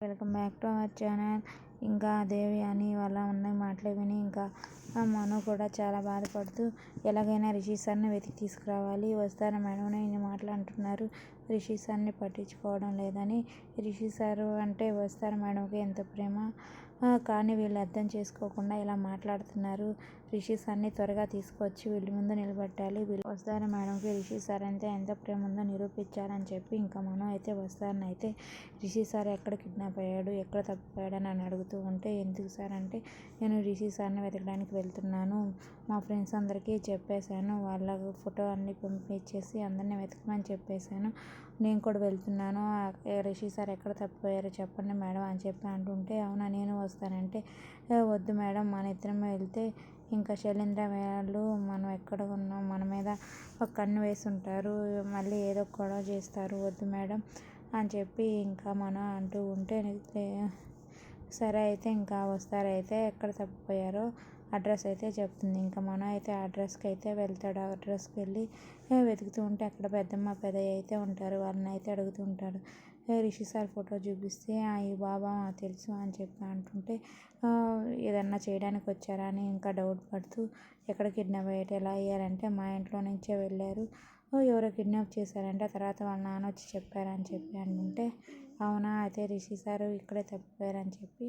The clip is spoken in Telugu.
welcome back to our channel ఇంకా దేవి అని వాళ్ళ ఉన్న మాటలు విని ఇంకా మను కూడా చాలా బాధపడుతూ ఎలాగైనా రిషి సార్ని వెతికి తీసుకురావాలి వస్తారా మేడం అని ఇన్ని మాటలు అంటున్నారు. రిషి సార్ని పట్టించుకోవడం లేదని రిషి సారు అంటే వస్తారా మేడంకి ఎంత ప్రేమ? కానీ వీళ్ళు అర్థం చేసుకోకుండా ఇలా మాట్లాడుతున్నారు. రిషి సార్ని త్వరగా తీసుకొచ్చి వీళ్ళ ముందు నిలబెట్టాలి. వీళ్ళు వస్తారా మేడంకి? రిషి సార్ అంటే ఎంత ప్రేమ ఉందో నిరూపించాలని చెప్పి ఇంకా మనం అయితే వస్తారని అయితే రిషి సార్ ఎక్కడ కిడ్నాప్ అయ్యాడు ఎక్కడ తప్పిపోయాడు అని అడుగుతూ ఉంటే ఎందుకు సార్? అంటే నేను రిషి సార్ని వెతకడానికి వెళ్తున్నాను. మా ఫ్రెండ్స్ అందరికీ చెప్పేశాను. వాళ్ళ ఫోటో అన్ని పంపించేసి అందరిని వెతకమని చెప్పేశాను. నేను కూడా వెళ్తున్నాను. రిషి సార్ ఎక్కడ తప్పిపోయారో చెప్పండి మేడం అని చెప్పి అంటుంటే అవునా నేను వస్తానంటే వద్దు మేడం. మన ఇద్దరం వెళ్తే ఇంకా శైలేంద్ర వాళ్ళు మనం ఎక్కడ ఉన్నాం? మన మీద ఒక కన్ను వేసి ఉంటారు మళ్ళీ ఏదో గొడవ చేస్తారు. వద్దు మేడం అని చెప్పి ఇంకా మనం అంటూ ఉంటే సరే అయితే ఇంకా వస్తారైతే ఎక్కడ తప్పిపోయారో అడ్రస్ అయితే చెప్తుంది. ఇంకా మనం అయితే అడ్రస్కి అయితే వెళ్తాడు. ఆ అడ్రస్కి వెళ్ళి వెతుకుతూ ఉంటే అక్కడ పెద్దమ్మ పెద్దయ్య అయితే ఉంటారు. వాళ్ళని అయితే అడుగుతూ ఉంటాడు. రిషి సార్ ఫోటో చూపిస్తే ఈ బాబా తెలుసు అని చెప్పి అంటుంటే ఏదన్నా చేయడానికి వచ్చారా అని ఇంకా డౌట్ పడుతూ ఎక్కడ కిడ్నాప్ అయ్యేట ఎలా అయ్యారంటే మా ఇంట్లో నుంచే వెళ్ళారు. ఎవరో కిడ్నాప్ చేశారంటే తర్వాత వాళ్ళ నాన్న వచ్చి చెప్పారని చెప్పి అంటుంటే అవునా? అయితే రిషి సారు ఇక్కడే తప్పిపోయారని చెప్పి